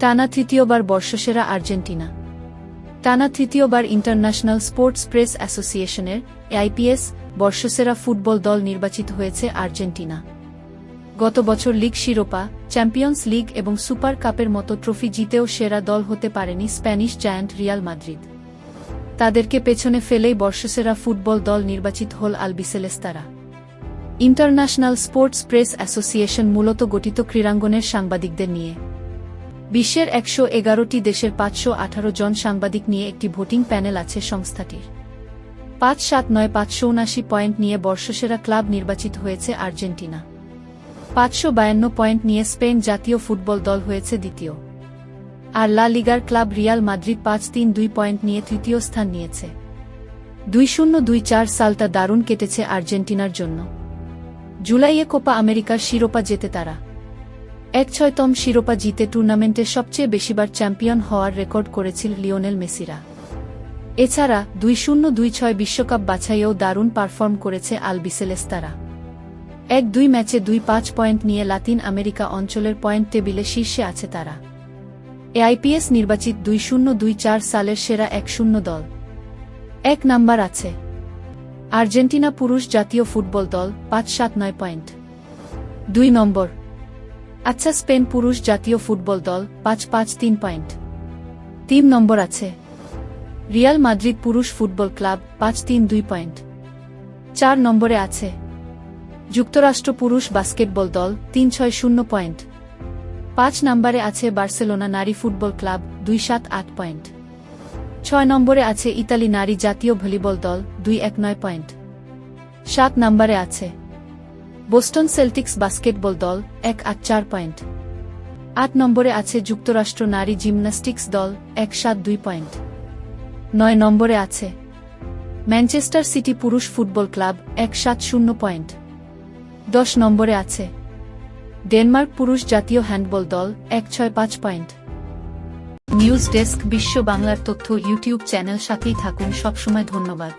টানা তৃতীয়বার বর্ষসেরা আর্জেন্টিনা। টানা তৃতীয়বার ইন্টারন্যাশনাল স্পোর্টস প্রেস অ্যাসোসিয়েশনের, এআইপিএস, বর্ষসেরা ফুটবল দল নির্বাচিত হয়েছে আর্জেন্টিনা। গত বছর লিগ শিরোপা, চ্যাম্পিয়ন্স লিগ এবং সুপার কাপের মতো ট্রফি জিতেও সেরা দল হতে পারেনি স্প্যানিশ জায়ান্ট রিয়াল মাদ্রিদ। তাদেরকে পেছনে ফেলেই বর্ষসেরা ফুটবল দল নির্বাচিত হল আলবিসেলেস্তারা। ইন্টারন্যাশনাল স্পোর্টস প্রেস অ্যাসোসিয়েশন মূলত গঠিত ক্রীড়াঙ্গনের সাংবাদিকদের নিয়ে। বিশ্বের একশো এগারোটি দেশের পাঁচশো আঠারো জন সাংবাদিক নিয়ে একটি ভোটিং প্যানেল আছে সংস্থাটির। পাঁচ সাত নয়, পাঁচশো উনাশি পয়েন্ট নিয়ে বর্ষসেরা ক্লাব নির্বাচিত হয়েছে আর্জেন্টিনা। পাঁচশো বায়ান্ন পয়েন্ট নিয়ে স্পেন জাতীয় ফুটবল দল হয়েছে দ্বিতীয়। আর লা লিগার ক্লাব রিয়াল মাদ্রিদ পাঁচ তিন দুই পয়েন্ট নিয়ে তৃতীয় স্থান নিয়েছে। দুই শূন্য দুই চার সালটা দারুণ কেটেছে আর্জেন্টিনার জন্য। জুলাইয়ে কোপা আমেরিকার শিরোপা জেতে তারা। এক ছয়তম শিরোপা জিতে টুর্নামেন্টে সবচেয়ে বেশিবার চ্যাম্পিয়ন হওয়ার রেকর্ড করেছিল লিওনেল মেসিরা। এছাড়া দুই শূন্য দুই ছয় বিশ্বকাপ বাছাইয়েও দারুণ পারফর্ম করেছে আলবিসেলেস্তারা। এক দুই ম্যাচে দুই পাঁচ পয়েন্ট নিয়ে লাতিন আমেরিকা অঞ্চলের পয়েন্ট টেবিলে শীর্ষে আছে তারা। এআইপিএস নির্বাচিত দুই শূন্য দুই চার সালের সেরা এক শূন্য দল। এক নাম্বার আছে। আর্জেন্টিনা পুরুষ জাতীয় ফুটবল দল পাঁচ সাত নয় পয়েন্ট। দুই নম্বর। আচ্ছা স্পেন পুরুষ জাতীয় ফুটবল দল, পাঁচ পাঁচ তিন পয়েন্ট। তিন নম্বর আছে। রিয়াল মাদ্রিদ পুরুষ ফুটবল ক্লাব, পাঁচ তিন দুই পয়েন্ট। চার নম্বরে আছে। যুক্তরাষ্ট্র পুরুষ বাস্কেটবল দল, তিন ছয় শূন্য পয়েন্ট। পাঁচ নম্বরে আছে বার্সেলোনা নারী ফুটবল ক্লাব, দুই সাত আট পয়েন্ট। ছয় নম্বরে আছে ইতালি নারী জাতীয় ভলিবল দল, দুই এক নয় পয়েন্ট। সাত নম্বরে আছে। বোস্টন সেলটিক্স বাস্কেটবল দল, এক আট চার পয়েন্ট। আট নম্বরে আছে যুক্তরাষ্ট্র নারী জিমন্যাস্টিক্স দল, এক সাত দুই পয়েন্ট। নয় নম্বরে আছে ম্যানচেস্টার সিটি পুরুষ ফুটবল ক্লাব, এক সাত শূন্য পয়েন্ট। দশ নম্বরে আছে ডেনমার্ক পুরুষ জাতীয় হ্যান্ডবল দল, এক ছয় পাঁচ পয়েন্ট। নিউজ ডেস্ক বিশ্ব বাংলার তথ্য ইউটিউব চ্যানেল সাথেই থাকুন, সবসময় ধন্যবাদ।